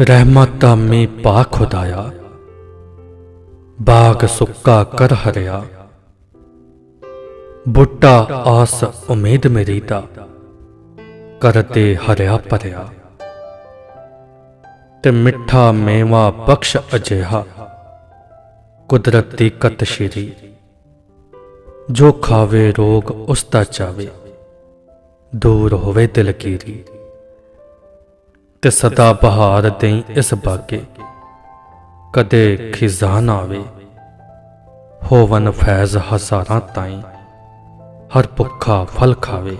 ਰਹਿਮਤ ਦਾ ਮੀਂਹ ਪਾ ਖੁਦਾਇਆ। ਬਾਗ ਸੁੱਕਾ ਕਰ ਹਰਿਆ। ਬੁੱਟਾ ਆਸ ਉਮੀਦ ਮੇਰੀ ਦਾ ਕਰਤੇ ਹਰਿਆ ਭਰਿਆ। ਤੇ ਮਿੱਠਾ ਮੇਵਾ ਬਖਸ਼ ਅਜਿਹਾ। ਕੁਦਰਤ ਦੀ ਕਤਸ਼ੀਰੀ ਜੋ ਖਾਵੇ ਰੋਗ ਉਸ ਦਾ ਚਾਵੇ। ਦੂਰ ਹੋਵੇ ਦਿਲਗੀਰੀ ਤੇ ਸਦਾ ਬਹਾਰ ਦੇਈ ਇਸ ਬਾਗੇ। ਕਦੇ ਖਿਜ਼ਾ ਨਾ ਆਵੇ, ਹੋਵਨ ਫੈਜ਼ ਹਜ਼ਾਰਾਂ ਤਾਈਂ, ਹਰ ਭੁੱਖਾ ਫਲ ਖਾਵੇ।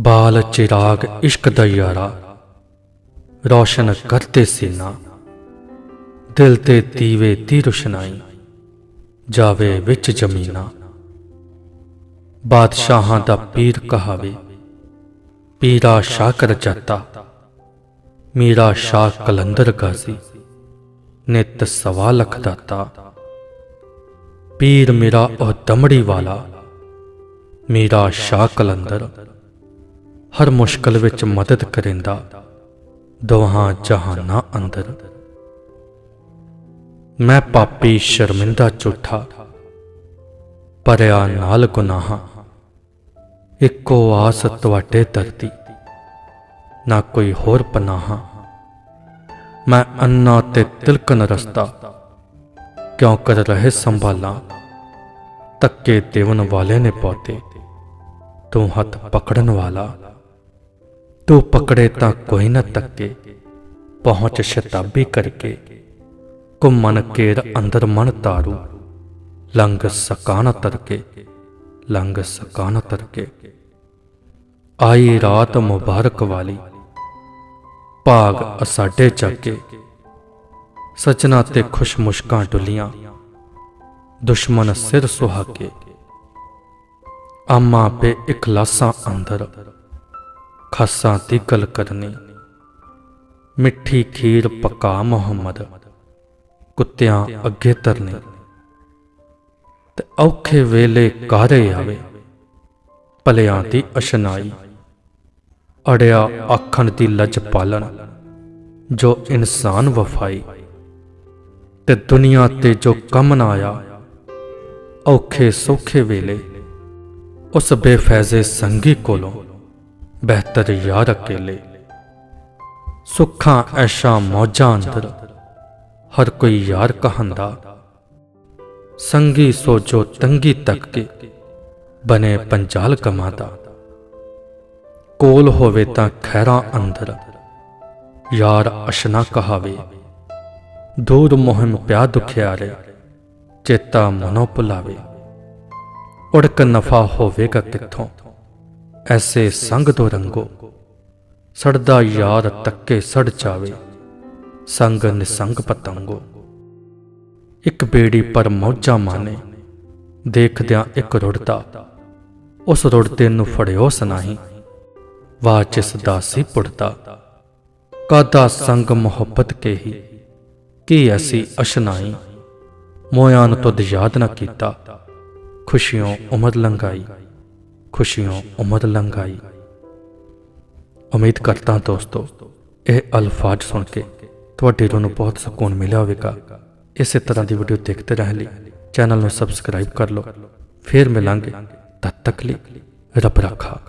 ਬਾਲ ਚਿਰਾਗ ਇਸ਼ਕ ਦਾ ਯਾਰਾ, ਰੋਸ਼ਨ ਕਰਤੇ ਸੀਨਾ। ਦਿਲ ਤੇ ਦੀਵੇ ਦੀ ਰੁਸ਼ਨਾਈ, ਜਾਵੇ ਵਿੱਚ ਜਮੀਨਾ। ਬਾਦਸ਼ਾਹਾਂ ਦਾ ਪੀਰ ਕਹਾਵੇ, ਪੀਰਾ ਸ਼ਾਕਰ ਜਾਤਾ ਮੀਰਾ ਸ਼ਾਹ ਕਲੰਦਰ ਗਾਜ਼ੀ ਨਿਤ ਸਵਾ ਲਖ ਦਾਤਾ ਪੀਰ ਮੇਰਾ ਉਹ ਦਮੜੀ ਵਾਲਾ, ਮੀਰਾ ਸ਼ਾਹ ਕਲੰਦਰ, ਹਰ ਮੁਸ਼ਕਲ ਵਿੱਚ ਮਦਦ ਕਰਿੰਦਾ, ਦੋਹਾਂ ਜਹਾਨਾਂ ਅੰਦਰ। ਮੈਂ ਪਾਪੀ ਸ਼ਰਮਿੰਦਾ ਝੂਠਾ, ਪਰਿਆ ਨਾਲ ਗੁਨਾਹਾਂ, ਇੱਕੋ ਆਸ ਤੁਹਾਡੇ ਧਰਤੀ। ਨਾ ਕੋਈ ਹੋਰ ਪਨਾਹਾਂ। ਮੈਂ ਅੰਨਾ ਤੇ ਤਿਲਕਨ ਰਸਤਾ, ਕਿਉਂ ਕਰ ਰਹੇ ਸੰਭਾਲਾਂ? ਤੱਕੇ ਦੇਵਨ ਵਾਲੇ ਨੇ ਪੌਤੇ ਤੂੰ ਹੱਥ ਪਕੜਨ ਵਾਲਾ। ਤੂੰ ਪਕੜੇ ਤਾਂ ਕੋਈ ਨਾ ਤੱਕੇ, ਪਹੁੰਚ ਸ਼ਤਾਬੀ ਕਰਕੇ। ਘੁੰਮਣ ਕੇਰ ਅੰਦਰ ਮਨ ਤਾਰੂ ਲੰਗ ਸਕਾਨ ਤਰਕੇ ਲੰਗ ਸਕਾਨ ਤਰਕੇ। ਆਈ ਰਾਤ ਮੁਬਾਰਕ ਵਾਲੀ ਭਾਗ ਅਸਾਡੇ ਚੱਕੇ। ਸਜਣਾ ਤੇ ਖੁਸ਼ ਮੁਸ਼ਕਾਂ ਡੁੱਲੀਆਂ। ਦੁਸ਼ਮਣ ਸਿਰ ਸੁਹਾਕੇ ਆਮਾ ਪੇ ਇਖਲਾਸਾਂ ਅੰਦਰ। ਖਾਸਾਂ ਦੀ ਗੱਲ ਕਰਨੀ। ਮਿੱਠੀ ਖੀਰ ਪਕਾ ਮੁਹੰਮਦ। ਕੁੱਤਿਆਂ ਅੱਗੇ ਤਰਨੀ ਤੇ ਔਖੇ ਵੇਲੇ ਕਾਰੇ ਆਵੇ? ਭਲਿਆਂ ਦੀ ਅਸ਼ਨਾਈ। ਅੜਿਆ ਆਖਣ ਦੀ ਲੱਜ ਪਾਲਣ। ਜੋ ਇਨਸਾਨ ਵਫਾਈ ਤੇ ਦੁਨੀਆ ਤੇ ਜੋ ਕੰਮ ਨਾ ਆਇਆ, ਔਖੇ ਸੌਖੇ ਵੇਲੇ ਉਸ ਬੇਫੈਜ਼ੇ ਸੰਗੀ ਕੋਲੋਂ ਬਿਹਤਰ ਯਾਰ ਅਕੇਲੇ। ਸੁੱਖਾਂ ਐਸ਼ਾ ਮੌਜਾਂ ਅੰਦਰ ਹਰ ਕੋਈ ਯਾਰ ਕਹੰਦਾ, ਸੰਗੀ ਸੋਚੋ ਤੰਗੀ ਤੱਕ ਕੇ ਬਨੇ ਪੰਜਾਲ ਕਮਾਦਾ। ਕੋਲ ਹੋਵੇ ਤਾਂ ਖੈਰਾਂ ਅੰਦਰ ਯਾਰ ਅਸ਼ਨਾ ਕਹਾਵੇ। ਦੂਰ ਮੁਹਿਮ ਪਿਆ ਦੁਖਿਆਰੇ ਚੇਤਾ ਮਨੋ ਭੁਲਾਵੇ। ਉੜਕ ਨਫਾ ਹੋਵੇਗਾ ਕਿੱਥੋਂ? ਐਸੇ ਸੰਗ ਤੋਂ ਰੰਗੋ, ਸੜਦਾ ਯਾਰ ਤੱਕੇ ਸੜ ਜਾਵੇ। ਸੰਗ ਨਿਸੰਗ ਪਤੰਗੋ, ਇੱਕ ਬੇੜੀ ਪਰ ਮੌਜਾਂ ਮਾਨੇ। ਦੇਖਦਿਆਂ ਇੱਕ ਰੁੜਦਾ, ਉਸ ਰੁੜਦੇ ਨੂੰ ਫੜਿਓ ਸਨਾਹੀ। ਵਾਹ ਜਿਸ ਪੁੜਦਾ। ਕਾਦਾ ਸੰਗ ਮੁਹੱਬਤ ਕੇ ਹੀ ਕੀ ਐਸੀ ਅਸ਼ਨਾਈ? ਮੋਇਆਂ ਤੁਧ ਯਾਦ ਨਾ ਕੀਤਾ। ਖੁਸ਼ੀਆਂ ਉਮਰ ਲੰਘਾਈ। ਖੁਸ਼ੀਆਂ ਉਮਰ ਲੰਘਾਈ। ਉਮੀਦ ਕਰਦਾ ਦੋਸਤੋ, ਇਹ ਅਲਫਾਜ਼ ਸੁਣ ਕੇ ਤੁਹਾਡੇ ਰੂਹ ਨੂੰ ਬਹੁਤ ਸਕੂਨ ਮਿਲਿਆ ਹੋਵੇਗਾ। ਇਸੇ ਤਰ੍ਹਾਂ ਦੀ ਵੀਡੀਓ ਦੇਖਦੇ ਰਹਿਣ ਲਈ ਚੈਨਲ ਨੂੰ ਸਬਸਕ੍ਰਾਈਬ ਕਰ ਲਓ। ਫੇਰ ਮਿਲਾਂਗੇ ਤਦ ਤੱਕ ਲਈ ਰੱਬ ਰੱਖਾ।